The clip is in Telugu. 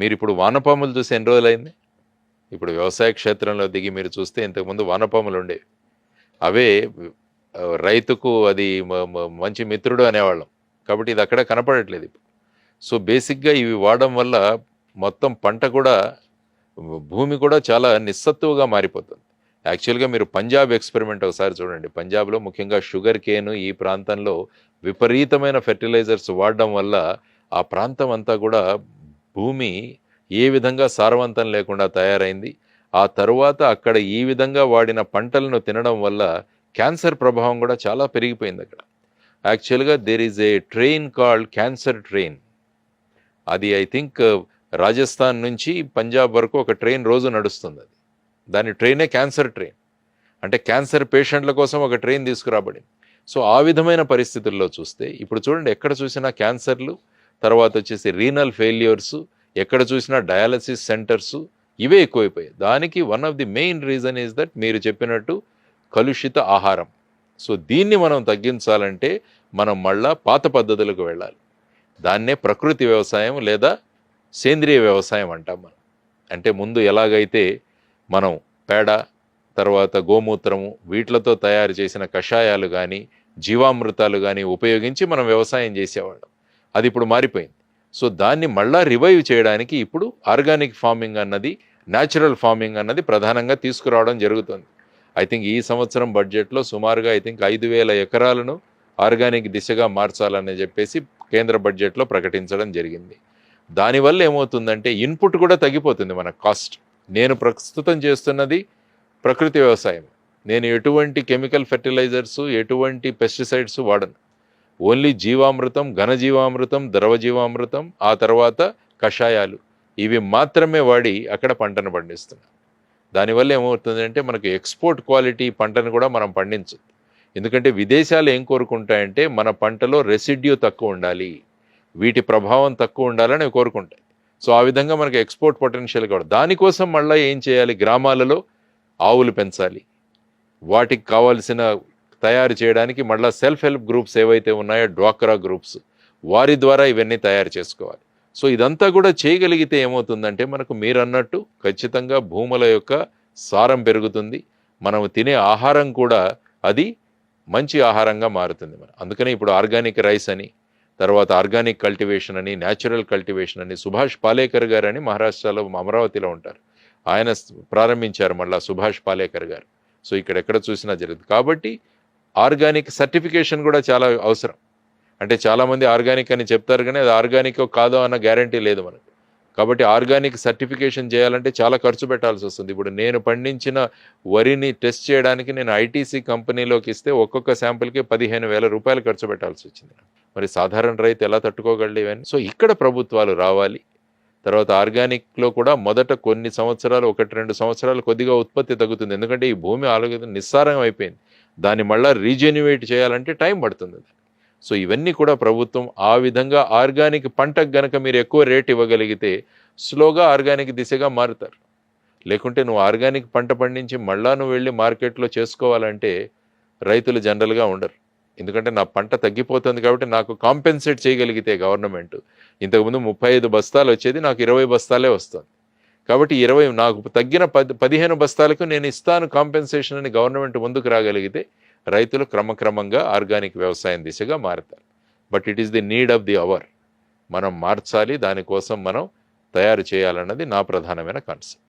మీరు ఇప్పుడు వానపాములు చూసి ఎన్ని రోజులైంది? ఇప్పుడు వ్యవసాయ క్షేత్రంలో దిగి మీరు చూస్తే ఇంతకుముందు వానపాములు ఉండేవి అవే రైతుకు అది మంచి మిత్రుడు అనేవాళ్ళం. కాబట్టి ఇది అక్కడ కనపడట్లేదు ఇప్పుడు. సో బేసిక్గా ఇవి వాడడం వల్ల మొత్తం పంట కూడా భూమి కూడా చాలా నిస్సత్తువుగా మారిపోతుంది. యాక్చువల్గా మీరు పంజాబ్ ఎక్స్పెరిమెంట్ ఒకసారి చూడండి. పంజాబ్లో ముఖ్యంగా షుగర్ కేను ఈ ప్రాంతంలో విపరీతమైన ఫెర్టిలైజర్స్ వాడడం వల్ల ఆ ప్రాంతం అంతా కూడా భూమి ఏ విధంగా సారవంతం లేకుండా తయారైంది ఆ తరువాత అక్కడ ఈ విధంగా వాడిన పంటలను తినడం వల్ల క్యాన్సర్ ప్రభావం కూడా చాలా పెరిగిపోయింది అక్కడ. యాక్చువల్గా there is a train called cancer train అది ఐ థింక్ రాజస్థాన్ నుంచి పంజాబ్ వరకు ఒక ట్రైన్ రోజు నడుస్తుంది అది. దాని ట్రైనే క్యాన్సర్ ట్రైన్ అంటే క్యాన్సర్ పేషెంట్ల కోసం ఒక ట్రైన్ తీసుకురాబడింది. సో ఆ విధమైన పరిస్థితుల్లో చూస్తే ఇప్పుడు చూడండి ఎక్కడ చూసినా క్యాన్సర్లు తర్వాత వచ్చేసి రీనల్ ఫెయిల్యూర్స్ ఎక్కడ చూసినా డయాలసిస్ సెంటర్స్ ఇవే ఎక్కువైపోయాయి. దానికి one of the main reason is that మీరు చెప్పినట్టు కలుషిత ఆహారం. సో దీన్ని మనం తగ్గించాలంటే మనం మళ్ళా పాత పద్ధతులకు వెళ్ళాలి. దాన్నే ప్రకృతి వ్యవసాయం లేదా సేంద్రియ వ్యవసాయం అంటాం మనం. అంటే ముందు ఎలాగైతే మనం పేడ తర్వాత గోమూత్రము వీటిలతో తయారు చేసిన కషాయాలు కానీ జీవామృతాలు కానీ ఉపయోగించి మనం వ్యవసాయం చేసేవాళ్ళం. అది ఇప్పుడు మారిపోయింది. సో దాన్ని మళ్ళా రివైవ్ చేయడానికి ఇప్పుడు ఆర్గానిక్ ఫార్మింగ్ అన్నది న్యాచురల్ ఫార్మింగ్ అన్నది ప్రధానంగా తీసుకురావడం జరుగుతుంది. ఐ థింక్ ఈ సంవత్సరం బడ్జెట్లో సుమారుగా ఐ థింక్ ఐదు వేల ఎకరాలను ఆర్గానిక్ దిశగా మార్చాలని చెప్పేసి కేంద్ర బడ్జెట్లో ప్రకటించడం జరిగింది. దానివల్ల ఏమవుతుందంటే ఇన్పుట్ కూడా తగ్గిపోతుంది మన కాస్ట్ నేను ప్రస్తుతం చేస్తున్నది ప్రకృతి వ్యవసాయం నేను ఎటువంటి కెమికల్ ఫెర్టిలైజర్స్ ఎటువంటి పెస్టిసైడ్స్ వాడను. ఓన్లీ జీవామృతం ఘనజీవామృతం ద్రవ జీవామృతం ఆ తర్వాత కషాయాలు. ఇవి మాత్రమే వాడి అక్కడ పంటను పండిస్తున్నాం దానివల్ల ఏమవుతుందంటే మనకు ఎక్స్పోర్ట్ క్వాలిటీ పంటను కూడా మనం పండించదు ఎందుకంటే విదేశాలు ఏం కోరుకుంటాయంటే మన పంటలో రెసిడ్యూ తక్కువ ఉండాలి వీటి ప్రభావం తక్కువ ఉండాలని కోరుకుంటాయి. సో ఆ విధంగా మనకు ఎక్స్పోర్ట్ పొటెన్షియల్ కూడా దానికోసం మళ్ళీ ఏం చేయాలి? గ్రామాలలో ఆవులు పెంచాలి. వాటికి కావాల్సిన తయారు చేయడానికి మళ్ళీ సెల్ఫ్ హెల్ప్ గ్రూప్స్ ఏవైతే ఉన్నాయో డ్వాక్రా గ్రూప్స్ వారి ద్వారా ఇవన్నీ తయారు చేసుకోవాలి. సో ఇదంతా కూడా చేయగలిగితే ఏమవుతుందంటే మనకు మీరు అన్నట్టు ఖచ్చితంగా భూముల యొక్క సారం పెరుగుతుంది. మనం తినే ఆహారం కూడా అది మంచి ఆహారంగా మారుతుంది మనం అందుకనే ఇప్పుడు ఆర్గానిక్ రైస్ అని తర్వాత ఆర్గానిక్ కల్టివేషన్ అని న్యాచురల్ కల్టివేషన్ అని సుభాష్ పాలేకర్ గారు అని మహారాష్ట్రలో అమరావతిలో ఉంటారు. ఆయన ప్రారంభించారు మళ్ళీ సుభాష్ పాలేకర్ గారు. సో ఇక్కడ ఎక్కడ చూసినా జరుగుతుంది. కాబట్టి ఆర్గానిక్ సర్టిఫికేషన్ కూడా చాలా అవసరం. అంటే చాలామంది ఆర్గానిక్ అని చెప్తారు కానీ అది ఆర్గానిక్ కాదో అన్న గ్యారంటీ లేదు మనకు. కాబట్టి ఆర్గానిక్ సర్టిఫికేషన్ చేయాలంటే చాలా ఖర్చు పెట్టాల్సి వస్తుంది. ఇప్పుడు నేను పండించిన వరిని టెస్ట్ చేయడానికి నేను ఐటీసీ కంపెనీలోకి ఇస్తే ఒక్కొక్క శాంపుల్కి పదిహేను వేల రూపాయలు ఖర్చు పెట్టాల్సి వచ్చింది. మరి సాధారణ రైతు ఎలా తట్టుకోగలడు ఇవన్నీ? సో ఇక్కడ ప్రభుత్వాలు రావాలి. తర్వాత ఆర్గానిక్లో కూడా మొదట కొన్ని సంవత్సరాలు ఒకటి రెండు సంవత్సరాలు కొద్దిగా ఉత్పత్తి తగ్గుతుంది. ఎందుకంటే ఈ భూమి ఆలోచన నిస్సారం అయిపోయింది. దాన్ని మళ్ళీ రీజెన్యువేట్ చేయాలంటే టైం పడుతుంది. సో ఇవన్నీ కూడా ప్రభుత్వం ఆ విధంగా ఆర్గానిక్ పంటకు గనక మీరు ఎక్కువ రేట్ ఇవ్వగలిగితే స్లోగా ఆర్గానిక్ దిశగా మారుతారు. లేకుంటే నువ్వు ఆర్గానిక్ పంట పండించి మళ్ళా నువ్వు వెళ్ళి మార్కెట్లో చేసుకోవాలంటే రైతులు జనరల్గా ఉండరు. ఎందుకంటే నా పంట తగ్గిపోతుంది కాబట్టి నాకు కాంపెన్సేట్ చేయగలిగితే గవర్నమెంట్ ఇంతకుముందు ముప్పై ఐదు బస్తాలు వచ్చేది నాకు ఇరవై బస్తాలే వస్తుంది. కాబట్టి ఇరవై నాకు తగ్గిన పది పదిహేను బస్తాలకు నేను ఇస్తాను కాంపెన్సేషన్ అని గవర్నమెంట్ ముందుకు రాగలిగితే రైతులు క్రమక్రమంగా ఆర్గానిక్ వ్యవసాయం దిశగా మారుతారు. But it is the need of the hour మనం మార్చాలి దానికోసం మనం తయారు చేయాలన్నది నా ప్రధానమైన కాన్సెప్ట్